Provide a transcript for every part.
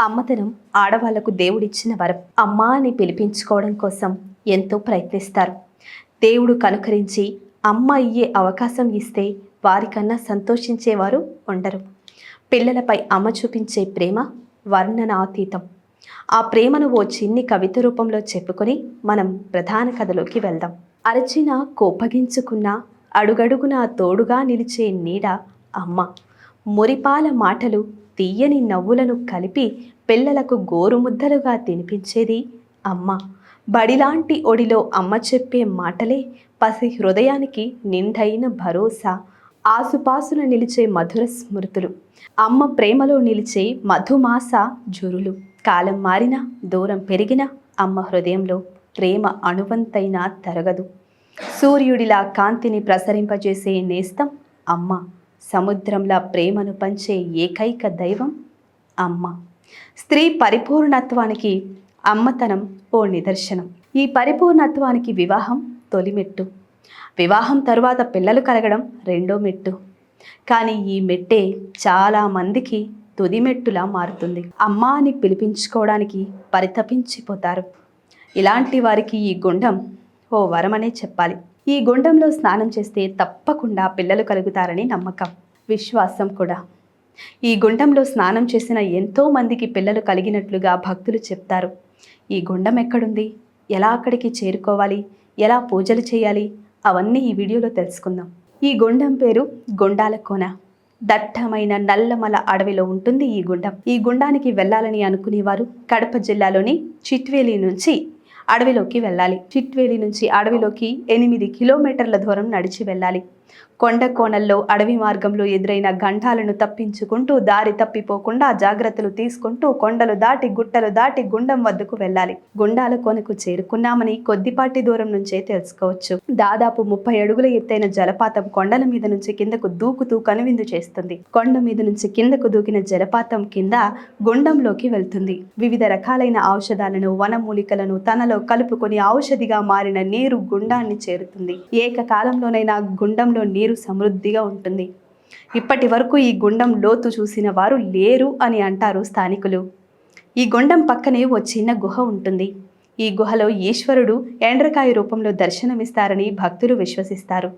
అమ్మతనం ఆడవాళ్ళకు దేవుడిచ్చిన వరం. అమ్మ అని పిలిపించుకోవడం కోసం ఎంతో ప్రయత్నిస్తారు. దేవుడు కనుకరించి అమ్మ అయ్యే అవకాశం ఇస్తే వారికన్నా సంతోషించేవారు ఉండరు. పిల్లలపై అమ్మ చూపించే ప్రేమ వర్ణనాతీతం. ఆ ప్రేమను ఓ చిన్ని కవిత రూపంలో చెప్పుకొని మనం ప్రధాన కథలోకి వెళ్దాం. అరచిన కోపగించుకున్న అడుగడుగునా తోడుగా నిలిచే నీడ అమ్మ. మురిపాల మాటలు తీయని నవ్వులను కలిపి పిల్లలకు గోరుముద్దలుగా తినిపించేది అమ్మ. బడిలాంటి ఒడిలో అమ్మ చెప్పే మాటలే పసి హృదయానికి నిండైన భరోసా ఆసుపాసున నిలిచే మధుర స్మృతులు అమ్మ ప్రేమలో నిలిచే మధుమాస జురులు. కాలం మారినా దూరం పెరిగినా అమ్మ హృదయంలో ప్రేమ అణువంతైనా తరగదు. సూర్యుడిలా కాంతిని ప్రసరింపజేసే నేస్తం అమ్మ. సముద్రంలా ప్రేమను పంచే ఏకైక దైవం అమ్మ. స్త్రీ పరిపూర్ణత్వానికి అమ్మతనం ఓ నిదర్శనం. ఈ పరిపూర్ణత్వానికి వివాహం తొలిమెట్టు. వివాహం తరువాత పిల్లలు కలగడం రెండో మెట్టు. కానీ ఈ మెట్టే చాలా మందికి తుది మెట్టులా మారుతుంది. అమ్మ అని పిలిపించుకోవడానికి పరితపించిపోతారు. ఇలాంటి వారికి ఈ గుండం ఓ వరమనే చెప్పాలి. ఈ గుండంలో స్నానం చేస్తే తప్పకుండా పిల్లలు కలుగుతారని నమ్మకం విశ్వాసం కూడా. ఈ గుండంలో స్నానం చేసిన ఎంతో మందికి పిల్లలు కలిగినట్లుగా భక్తులు చెప్తారు. ఈ గుండం ఎక్కడుంది? ఎలా అక్కడికి చేరుకోవాలి? ఎలా పూజలు చేయాలి? అవన్నీ ఈ వీడియోలో తెలుసుకుందాం. ఈ గుండం పేరు గుండాల కోన. దట్టమైన నల్లమల అడవిలో ఉంటుంది ఈ గుండం. ఈ గుండానికి వెళ్ళాలని అనుకునేవారు కడప జిల్లాలోని చిట్వేలి నుంచి అడవిలోకి వెళ్ళాలి. చిట్వేలి నుంచి అడవిలోకి ఎనిమిది కిలోమీటర్ల దూరం నడిచి వెళ్ళాలి. కొండ కోణల్లో అడవి మార్గంలో ఎదురైన గంఠాలను తప్పించుకుంటూ దారి తప్పిపోకుండా జాగ్రత్తలు తీసుకుంటూ కొండలు దాటి గుట్టలు దాటి గుండం వద్దకు వెళ్ళాలి. గుండాల కొనకు చేరుకున్నామని కొద్దిపాటి దూరం నుంచే తెలుసుకోవచ్చు. దాదాపు ముప్పై అడుగుల ఎత్తైన జలపాతం కొండల మీద నుంచి కిందకు దూకుతూ కనువిందు చేస్తుంది. కొండ మీద నుంచి కిందకు దూకిన జలపాతం కింద గుండంలోకి వెళ్తుంది. వివిధ రకాలైన ఔషధాలను వనమూలికలను తనలో కలుపుకొని ఔషధిగా మారిన నీరు గుండాన్ని చేరుతుంది. ఏకకాలంలోనైనా గుండంలో నీరు సమృద్ధిగా ఉంటుంది. ఇప్పటి వరకు ఈ గుండం లోతు చూసిన వారు లేరు అని అంటారు స్థానికులు. ఈ గుండం పక్కనే ఓ చిన్న గుహ ఉంటుంది. ఈ గుహలో ఈశ్వరుడు ఎండ్రకాయ రూపంలో దర్శనమిస్తారని భక్తులు విశ్వసిస్తారు.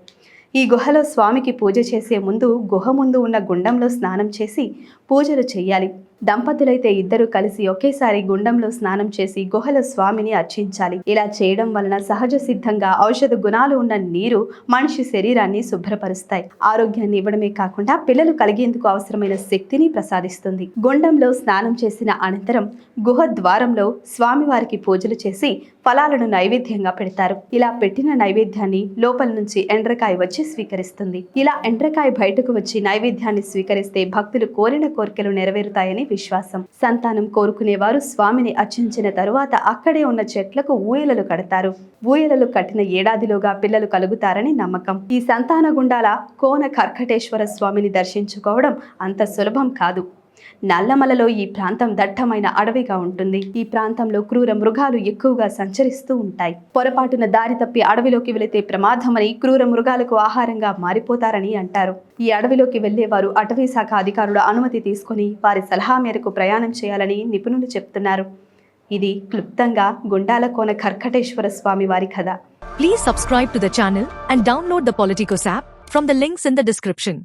ఈ గుహలో స్వామికి పూజ చేసే ముందు గుహ ముందు ఉన్న గుండంలో స్నానం చేసి పూజలు చేయాలి దంపతులైతే ఇద్దరు కలిసి ఒకేసారి గుండంలో స్నానం చేసి గుహల స్వామిని అర్చించాలి. ఇలా చేయడం వలన సహజ సిద్ధంగా ఔషధ గుణాలు ఉన్న నీరు మనిషి శరీరాన్ని శుభ్రపరుస్తాయి. ఆరోగ్యాన్ని ఇవ్వడమే కాకుండా పిల్లలు కలిగేందుకు అవసరమైన శక్తిని ప్రసాదిస్తుంది. గుండంలో స్నానం చేసిన అనంతరం గుహ ద్వారంలో స్వామివారికి పూజలు చేసి ఫలాలను నైవేద్యంగా పెడతారు. ఇలా పెట్టిన నైవేద్యాన్ని లోపల నుంచి ఎండ్రకాయ వచ్చి స్వీకరిస్తుంది. ఇలా ఎండ్రకాయ బయటకు వచ్చి నైవేద్యాన్ని స్వీకరిస్తే భక్తులు కోరిన కోరికలు నెరవేరుతాయని విశ్వాసం. సంతానం కోరుకునేవారు స్వామిని అర్చించిన తరువాత అక్కడే ఉన్న చెట్లకు ఊయలలు కడతారు. ఊయలలు కట్టిన ఏడాదిలోగా పిల్లలు కలుగుతారని నమ్మకం. ఈ సంతాన గుండాల కోన కర్కటేశ్వర స్వామిని దర్శించుకోవడం అంత సులభం కాదు. నల్లమలలో ఈ ప్రాంతం దట్టమైన అడవిగా ఉంటుంది. ఈ ప్రాంతంలో క్రూర మృగాలు ఎక్కువగా సంచరిస్తూ ఉంటాయి. పొరపాటున దారి తప్పి అడవిలోకి వెళితే ప్రమాదమని క్రూర మృగాలకు ఆహారంగా మారిపోతారని అంటారు. ఈ అడవిలోకి వెళ్ళేవారు అటవీ శాఖ అధికారుల అనుమతి తీసుకుని వారి సలహా మేరకు ప్రయాణం చేయాలని నిపుణులు చెప్తున్నారు. ఇది క్లుప్తంగా గుండాలకోన కర్కటేశ్వర స్వామి వారి కథ. Please subscribe to the channel and download the Politicos app from the links in the description